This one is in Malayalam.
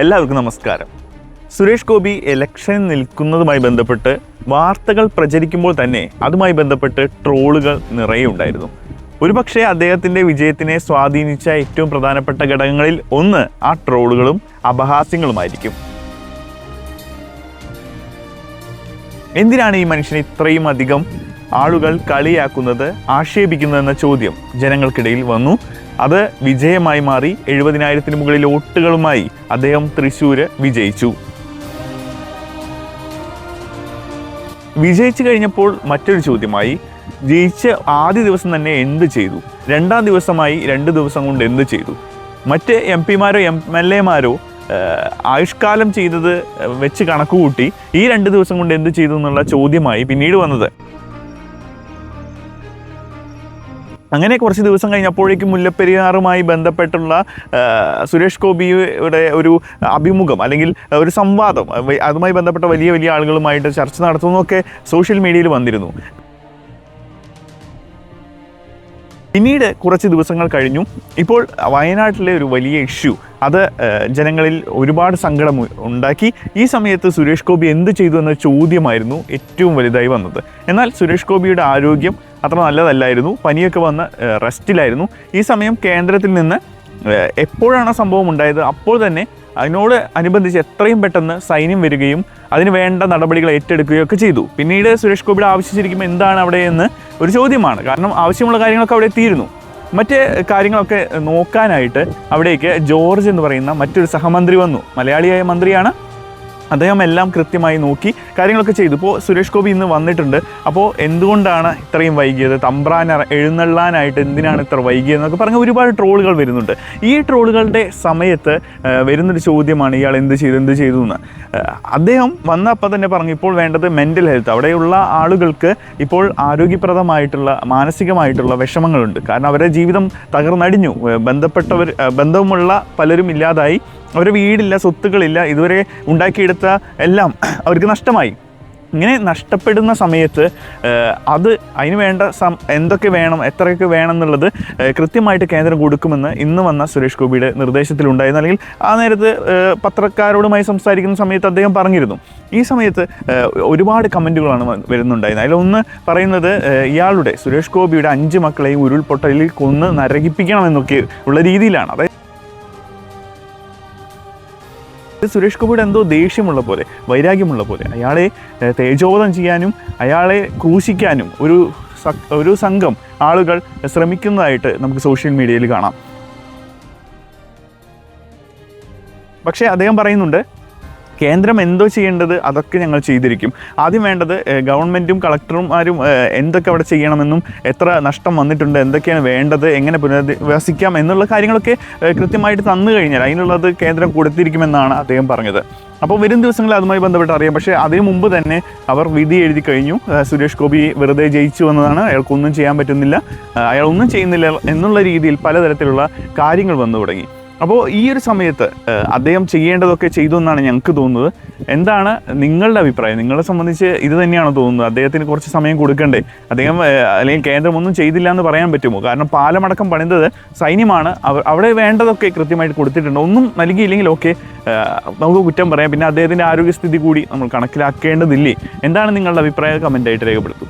എല്ലാവർക്കും നമസ്കാരം. സുരേഷ് ഗോപി ഇലക്ഷൻ നിൽക്കുന്നതുമായി ബന്ധപ്പെട്ട് വാർത്തകൾ പ്രചരിക്കുമ്പോൾ തന്നെ അതുമായി ബന്ധപ്പെട്ട് ട്രോളുകൾ നിറയെ ഉണ്ടായിരുന്നു. ഒരുപക്ഷെ അദ്ദേഹത്തിന്റെ വിജയത്തിനെ സ്വാധീനിച്ച ഏറ്റവും പ്രധാനപ്പെട്ട ഘടകങ്ങളിൽ ഒന്ന് ആ ട്രോളുകളും അപഹാസ്യങ്ങളുമായിരിക്കും. എന്തിനാണ് ഈ മനുഷ്യനെ ഇത്രയും അധികം ആളുകൾ കളിയാക്കുന്നത് ആക്ഷേപിക്കുന്നതെന്ന ചോദ്യം ജനങ്ങൾക്കിടയിൽ വന്നു. അത് വിജയമായി മാറി എഴുപതിനായിരത്തിന് മുകളിൽ വോട്ടുകളുമായി അദ്ദേഹം തൃശ്ശൂര് വിജയിച്ചു. വിജയിച്ചു കഴിഞ്ഞപ്പോൾ മറ്റൊരു ചോദ്യമായി ജയിച്ച ആദ്യ ദിവസം തന്നെ എന്ത് ചെയ്തു? രണ്ടാം ദിവസമായി രണ്ട് ദിവസം കൊണ്ട് എന്ത് ചെയ്തു? മറ്റ് എം പിമാരോ എം എൽ എമാരോ ആയുഷ്കാലം ചെയ്തത് വെച്ച് കണക്കുകൂട്ടി ഈ രണ്ട് ദിവസം കൊണ്ട് എന്ത് ചെയ്തു എന്നുള്ള ചോദ്യമായി പിന്നീട് വന്നത്. അങ്ങനെ കുറച്ച് ദിവസം കഴിഞ്ഞപ്പോഴേക്കും മുല്ലപ്പെരിയാറുമായി ബന്ധപ്പെട്ടുള്ള സുരേഷ് ഗോപിയുടെ ഒരു അഭിമുഖം അല്ലെങ്കിൽ ഒരു സംവാദം അതുമായി ബന്ധപ്പെട്ട വലിയ വലിയ ആളുകളുമായിട്ട് ചർച്ച നടത്തുന്നതൊക്കെ സോഷ്യൽ മീഡിയയിൽ വന്നിരുന്നു. പിന്നീട് കുറച്ച് ദിവസങ്ങൾ കഴിഞ്ഞു. ഇപ്പോൾ വയനാട്ടിലെ ഒരു വലിയ ഇഷ്യൂ അത് ജനങ്ങളിൽ ഒരുപാട് സങ്കടം ഉണ്ടാക്കി. ഈ സമയത്ത് സുരേഷ് ഗോപി എന്ത് ചെയ്തു എന്ന ചോദ്യമായിരുന്നു ഏറ്റവും വലുതായി വന്നത്. എന്നാൽ സുരേഷ് ഗോപിയുടെ ആരോഗ്യം അത്ര നല്ലതല്ലായിരുന്നു. പനിയൊക്കെ വന്ന് റെസ്റ്റിലായിരുന്നു. ഈ സമയം കേന്ദ്രത്തിൽ നിന്ന് എപ്പോഴാണ് സംഭവം ഉണ്ടായത്? അപ്പോൾ തന്നെ അതിനോട് അനുബന്ധിച്ച് എത്രയും പെട്ടെന്ന് സൈന്യം വരികയും അതിന് വേണ്ട നടപടികൾ ഏറ്റെടുക്കുകയും ഒക്കെ ചെയ്തു. പിന്നീട് സുരേഷ് ഗോപിയുടെ ആവശ്യിച്ചിരിക്കുമ്പോൾ എന്താണ് അവിടെ എന്ന് ഒരു ചോദ്യമാണ്. കാരണം ആവശ്യമുള്ള കാര്യങ്ങളൊക്കെ അവിടെ എത്തിയിരുന്നു. മറ്റ് കാര്യങ്ങളൊക്കെ നോക്കാനായിട്ട് അവിടേക്ക് ജോർജ് എന്ന് പറയുന്ന മറ്റൊരു സഹമന്ത്രി വന്നു. മലയാളിയായ മന്ത്രിയാണ് അദ്ദേഹം എല്ലാം കൃത്യമായി നോക്കി കാര്യങ്ങളൊക്കെ ചെയ്തു. ഇപ്പോൾ സുരേഷ് ഗോപി ഇന്ന് വന്നിട്ടുണ്ട്. അപ്പോൾ എന്തുകൊണ്ടാണ് ഇത്രയും വൈകിയത്? തമ്പ്രാൻ എഴുന്നള്ളാനായിട്ട് എന്തിനാണ് ഇത്ര വൈകിയതെന്നൊക്കെ പറഞ്ഞ് ഒരുപാട് ട്രോളുകൾ വരുന്നുണ്ട്. ഈ ട്രോളുകളുടെ സമയത്ത് വരുന്നൊരു ചോദ്യമാണ് ഇയാൾ എന്ത് ചെയ്തു എന്ത് ചെയ്തു എന്ന്. അദ്ദേഹം വന്നപ്പോൾ തന്നെ പറഞ്ഞു ഇപ്പോൾ വേണ്ടത് മെന്റൽ ഹെൽത്ത് അവിടെയുള്ള ആളുകൾക്ക് ഇപ്പോൾ ആരോഗ്യപ്രദമായിട്ടുള്ള മാനസികമായിട്ടുള്ള വിഷമങ്ങളുണ്ട്. കാരണം അവരുടെ ജീവിതം തകർന്നടിഞ്ഞു. ബന്ധപ്പെട്ടവർ ബന്ധമുള്ള പലരും ഇല്ലാതായി. അവരുടെ വീടില്ല സ്വത്തുക്കളില്ല ഇതുവരെ ഉണ്ടാക്കിയെടുത്ത എല്ലാം അവർക്ക് നഷ്ടമായി. ഇങ്ങനെ നഷ്ടപ്പെടുന്ന സമയത്ത് അത് അതിന് വേണ്ട സം എന്തൊക്കെ വേണം എത്രയൊക്കെ വേണം എന്നുള്ളത് കൃത്യമായിട്ട് കേന്ദ്രം കൊടുക്കുമെന്ന് ഇന്ന് വന്ന സുരേഷ് ഗോപിയുടെ നിർദ്ദേശത്തിലുണ്ടായിരുന്നു അല്ലെങ്കിൽ ആ നേരത്ത് പത്രക്കാരോടുമായി സംസാരിക്കുന്ന സമയത്ത് അദ്ദേഹം പറഞ്ഞിരുന്നു. ഈ സമയത്ത് ഒരുപാട് കമന്റുകളാണ് വരുന്നുണ്ടായിരുന്നത്. അതിലൊന്ന് പറയുന്നത് ഇയാളുടെ സുരേഷ് ഗോപിയുടെ അഞ്ച് മക്കളെയും ഉരുൾപൊട്ടലിൽ കൊന്ന് നരകിപ്പിക്കണമെന്നൊക്കെ ഉള്ള രീതിയിലാണ്. അതായത് സുരേഷ് ഗോപിയുടെ എന്തോ ദേഷ്യമുള്ള പോലെ വൈരാഗ്യമുള്ള പോലെ. അയാളെ തേജോവധം ചെയ്യാനും അയാളെ ക്രൂശിക്കാനും ഒരു ഒരു സംഘം ആളുകൾ ശ്രമിക്കുന്നതായിട്ട് നമുക്ക് സോഷ്യൽ മീഡിയയിൽ കാണാം. പക്ഷേ അദ്ദേഹം പറയുന്നുണ്ട് കേന്ദ്രം എന്തോ ചെയ്യേണ്ടത് അതൊക്കെ ഞങ്ങൾ ചെയ്തിരിക്കും. ആദ്യം വേണ്ടത് ഗവൺമെന്റും കളക്ടർമാരും എന്തൊക്കെ അവിടെ ചെയ്യണമെന്നും എത്ര നഷ്ടം വന്നിട്ടുണ്ട് എന്തൊക്കെയാണ് വേണ്ടത് എങ്ങനെ പുനരധിവസിക്കാം എന്നുള്ള കാര്യങ്ങളൊക്കെ കൃത്യമായിട്ട് തന്നു കഴിഞ്ഞാൽ അതിനുള്ളത് കേന്ദ്രം കൊടുത്തിരിക്കുമെന്നാണ് അദ്ദേഹം പറഞ്ഞത്. അപ്പോൾ വരും ദിവസങ്ങളിൽ അതുമായി ബന്ധപ്പെട്ട് അറിയാം. പക്ഷേ അതിനു മുമ്പ് തന്നെ അവർ വിധി എഴുതി കഴിഞ്ഞു. സുരേഷ് ഗോപി വെറുതെ ജയിച്ചു വന്നതാണ് അയാൾക്കൊന്നും ചെയ്യാൻ പറ്റുന്നില്ല. അയാൾ ഒന്നും ചെയ്യുന്നില്ല എന്നുള്ള രീതിയിൽ പലതരത്തിലുള്ള കാര്യങ്ങൾ വന്നു തുടങ്ങി. അപ്പോൾ ഈ ഒരു സമയത്ത് അദ്ദേഹം ചെയ്യേണ്ടതൊക്കെ ചെയ്തു എന്നാണ് ഞങ്ങൾക്ക് തോന്നുന്നത്. എന്താണ് നിങ്ങളുടെ അഭിപ്രായം? നിങ്ങളെ സംബന്ധിച്ച് ഇത് തന്നെയാണോ തോന്നുന്നത്? അദ്ദേഹത്തിന് കുറച്ച് സമയം കൊടുക്കണ്ടേ? അദ്ദേഹം അല്ലെങ്കിൽ കേന്ദ്രം ഒന്നും ചെയ്തില്ല എന്ന് പറയാൻ പറ്റുമോ? കാരണം പാലമടക്കം പണിതത് സൈന്യമാണ്. അവിടെ വേണ്ടതൊക്കെ കൃത്യമായിട്ട് കൊടുത്തിട്ടുണ്ട്. ഒന്നും നൽകിയില്ലെങ്കിൽ ഓക്കെ നമുക്ക് കുറ്റം പറയാം. പിന്നെ അദ്ദേഹത്തിന്റെ ആരോഗ്യസ്ഥിതി കൂടി നമ്മൾ കണക്കിലാക്കേണ്ടതില്ലേ? എന്താണ് നിങ്ങളുടെ അഭിപ്രായം? കമന്റായിട്ട് രേഖപ്പെടുത്തും.